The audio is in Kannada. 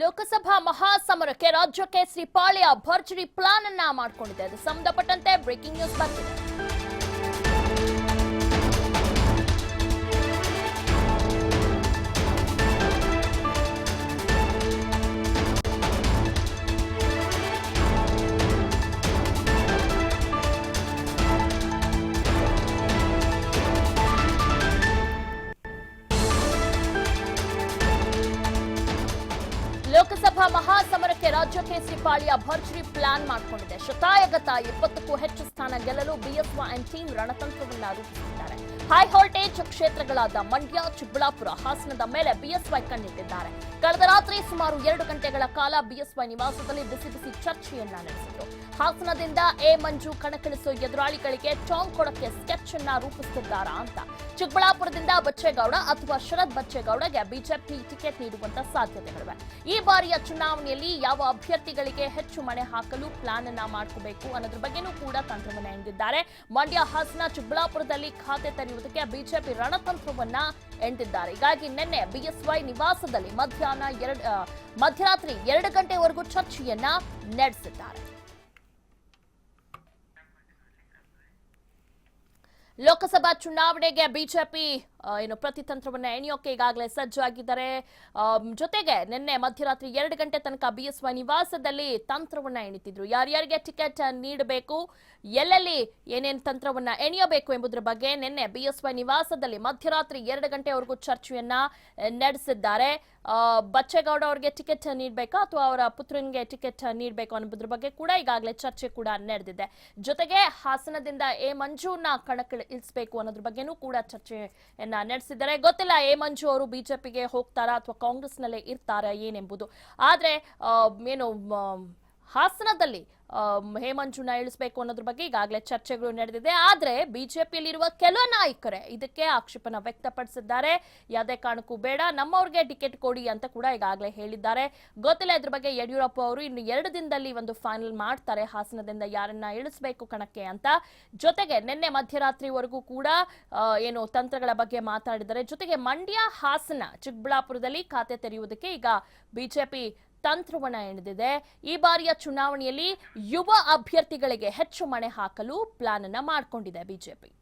ಲೋಕಸಭಾ ಮಹಾಸಮರಕ್ಕೆ ರಾಜ್ಯಕ್ಕೆ ಶ್ರೀಪಾಳಿಯ ಭರ್ಜರಿ ಪ್ಲಾನ್ ಅನ್ನ ಮಾಡಿಕೊಂಡಿದೆ. ಅದು ಸಂಬಂಧಪಟ್ಟಂತೆ ಬ್ರೇಕಿಂಗ್ ನ್ಯೂಸ್ ಬರ್ತಿದೆ ಲೋಕಸಭಾ ಮಹಾಸಮರಕ್ಕೆ ರಾಜ್ಯಕ್ಕೆ ಪಾಳಿಯ ಭರ್ಜರಿ ಪ್ಲಾನ್ ಮಾಡಿಕೊಂಡಿದೆ. ಶತಾಯಗತ ಇಪ್ಪತ್ತಕ್ಕೂ ಹೆಚ್ಚು ಸ್ಥಾನ ಗೆಲ್ಲಲು ಅಂಡ್ ಟೀಮ್ ರಣತಂತ್ರವನ್ನ ರೂಪಿಸಿದ್ದಾರೆ. ಹೈ ವೋಲ್ಟೇಜ್ ಕ್ಷೇತ್ರಗಳಾದ ಮಂಡ್ಯ, ಚಿಕ್ಕಬಳ್ಳಾಪುರ, ಹಾಸನದ ಮೇಲೆ ಬಿಎಸ್ವೈ ಕಣ್ಣಿಟ್ಟಿದ್ದಾರೆ. ಕಳೆದ ರಾತ್ರಿ ಸುಮಾರು ಎರಡು ಗಂಟೆಗಳ ಕಾಲ ಬಿಎಸ್ವೈ ನಿವಾಸದಲ್ಲಿ ಬಿಸಿ ಬಿಸಿ ಚರ್ಚೆಯನ್ನ ನಡೆಸಿದರು ಹಾಸನದಿಂದ ಎ ಮಂಜು ಕಣಕ್ಕಿಳಿಸುವ ಎದುರಾಳಿಗಳಿಗೆ ಟಾಂಗ್ ಕೊಡಕ್ಕೆ ಸ್ಕೆಚ್ ಅನ್ನ ರೂಪಿಸುತ್ತಿದ್ದಾರಾ ಅಂತ. ಚಿಕ್ಕಬಳ್ಳಾಪುರದಿಂದ ಬಚ್ಚೇಗೌಡ ಅಥವಾ ಶರದ್ ಬಚ್ಚೇಗೌಡಗೆ ಬಿಜೆಪಿ ಟಿಕೆಟ್ ನೀಡುವಂತ ಸಾಧ್ಯತೆಗಳಿವೆ. ಈ ಬಾರಿಯ ಚುನಾವಣೆಯಲ್ಲಿ ಯಾವ ಅಭ್ಯರ್ಥಿಗಳಿಗೆ ಹೆಚ್ಚು ಮಣೆ ಹಾಕಲು ಪ್ಲಾನ್ ಅನ್ನ ಮಾಡ್ಕೋಬೇಕು ಅನ್ನೋದ್ರ ಬಗ್ಗೆನೂ ಕೂಡ ತಂತ್ರವನ್ನ ಎಂದಿದ್ದಾರೆ. ಮಂಡ್ಯ ಹಾಸನ ಚಿಕ್ಕಬಳ್ಳಾಪುರದಲ್ಲಿ ಖಾತೆ ತೆರೆಯುವುದಕ್ಕೆ ಬಿಜೆಪಿ ರಣತಂತ್ರವನ್ನ ಎಂದಿದ್ದಾರೆ. ಹೀಗಾಗಿ ನಿನ್ನೆ ಬಿಎಸ್ವೈ ನಿವಾಸದಲ್ಲಿ ಮಧ್ಯಾಹ್ನ ಎರಡು ಮಧ್ಯರಾತ್ರಿ ಎರಡು ಗಂಟೆವರೆಗೂ ಚರ್ಚೆಯನ್ನ ನಡೆಸಿದ್ದಾರೆ. ಲೋಕಸಭಾ ಚುನಾವಣೆಗೆ ಬಿಜೆಪಿ ಏನು ಪ್ರತಿತಂತ್ರವನ್ನು ಎಣಿಯೋಕೆ ಈಗಾಗಲೇ ಸಜ್ಜಾಗಿದ್ದಾರೆ. ಜೊತೆಗೆ ನಿನ್ನೆ ಮಧ್ಯರಾತ್ರಿ ಎರಡು ಗಂಟೆ ತನಕ ಬಿ ಎಸ್ ವೈ ನಿವಾಸದಲ್ಲಿ ತಂತ್ರವನ್ನ ಎಣಿತಿದ್ರು. ಯಾರ್ಯಾರಿಗೆ ಟಿಕೆಟ್ ನೀಡಬೇಕು, ಎಲ್ಲೆಲ್ಲಿ ಏನೇನು ತಂತ್ರವನ್ನ ಎಣಿಯಬೇಕು ಎಂಬುದರ ಬಗ್ಗೆ ನಿನ್ನೆ ಬಿ ಎಸ್ ವೈ ನಿವಾಸದಲ್ಲಿ ಮಧ್ಯರಾತ್ರಿ ಎರಡು ಗಂಟೆವರೆಗೂ ಚರ್ಚೆಯನ್ನ ನಡೆಸಿದ್ದಾರೆ. ಬಚ್ಚೇಗೌಡ ಅವರಿಗೆ ಟಿಕೆಟ್ ನೀಡಬೇಕಾ ಅಥವಾ ಅವರ ಪುತ್ರನಿಗೆ ಟಿಕೆಟ್ ನೀಡಬೇಕು ಅನ್ನೋದ್ರ ಬಗ್ಗೆ ಕೂಡ ಈಗಾಗಲೇ ಚರ್ಚೆ ಕೂಡ ನಡೆದಿದೆ. ಜೊತೆಗೆ ಹಾಸನದಿಂದ ಎ ಮಂಜುನ ಕಣಕ್ಕಿಳಿಸಬೇಕು ಅನ್ನೋದ್ರ ಬಗ್ಗೆನೂ ಕೂಡ ಚರ್ಚೆಯನ್ನ ನಡೆಸಿದ್ದಾರೆ ಗೊತ್ತಿಲ್ಲ ಎ ಮಂಜು ಅವರು ಬಿಜೆಪಿಗೆ ಹೋಗ್ತಾರಾ ಅಥವಾ ಕಾಂಗ್ರೆಸ್ನಲ್ಲೇ ಇರ್ತಾರಾ ಏನೆಂಬುದು. ಆದ್ರೆ ಏನು ಹಾಸನದಲ್ಲಿ ಹೇಮಂಜುನ ಇಳಿಸಬೇಕು ಅನ್ನೋದ್ರ ಬಗ್ಗೆ ಈಗಾಗಲೇ ಚರ್ಚೆಗಳು ನಡೆದಿದೆ. ಆದ್ರೆ ಬಿಜೆಪಿಯಲ್ಲಿರುವ ಕೆಲ ನಾಯಕರೇ ಇದಕ್ಕೆ ಆಕ್ಷೇಪನ ವ್ಯಕ್ತಪಡಿಸಿದ್ದಾರೆ. ಯಾವುದೇ ಕಾರಣಕ್ಕೂ ಬೇಡ, ನಮ್ಮವ್ರಿಗೆ ಟಿಕೆಟ್ ಕೊಡಿ ಅಂತ ಕೂಡ ಈಗಾಗಲೇ ಹೇಳಿದ್ದಾರೆ. ಗೊತ್ತಿಲ್ಲ ಇದ್ರ ಬಗ್ಗೆ ಯಡಿಯೂರಪ್ಪ ಅವರು ಇನ್ನು ಎರಡು ದಿನದಲ್ಲಿ ಒಂದು ಫೈನಲ್ ಮಾಡ್ತಾರೆ, ಹಾಸನದಿಂದ ಯಾರನ್ನ ಇಳಿಸಬೇಕು ಕಣಕ್ಕೆ ಅಂತ. ಜೊತೆಗೆ ನಿನ್ನೆ ಮಧ್ಯರಾತ್ರಿವರೆಗೂ ಕೂಡ ಏನು ತಂತ್ರಗಳ ಬಗ್ಗೆ ಮಾತಾಡಿದ್ದಾರೆ. ಜೊತೆಗೆ ಮಂಡ್ಯ, ಹಾಸನ, ಚಿಕ್ಕಬಳ್ಳಾಪುರದಲ್ಲಿ ಖಾತೆ ತೆರೆಯುವುದಕ್ಕೆ ಈಗ ಬಿಜೆಪಿ ತಂತ್ರವನ್ನ ಎಣೆದಿದೆ. ಈ ಬಾರಿಯ ಚುನಾವಣೆಯಲ್ಲಿ ಯುವ ಅಭ್ಯರ್ಥಿಗಳಿಗೆ ಹೆಚ್ಚು ಮಣೆ ಹಾಕಲು ಪ್ಲಾನ್ ಅನ್ನ ಮಾಡಿಕೊಂಡಿದೆ ಬಿಜೆಪಿ.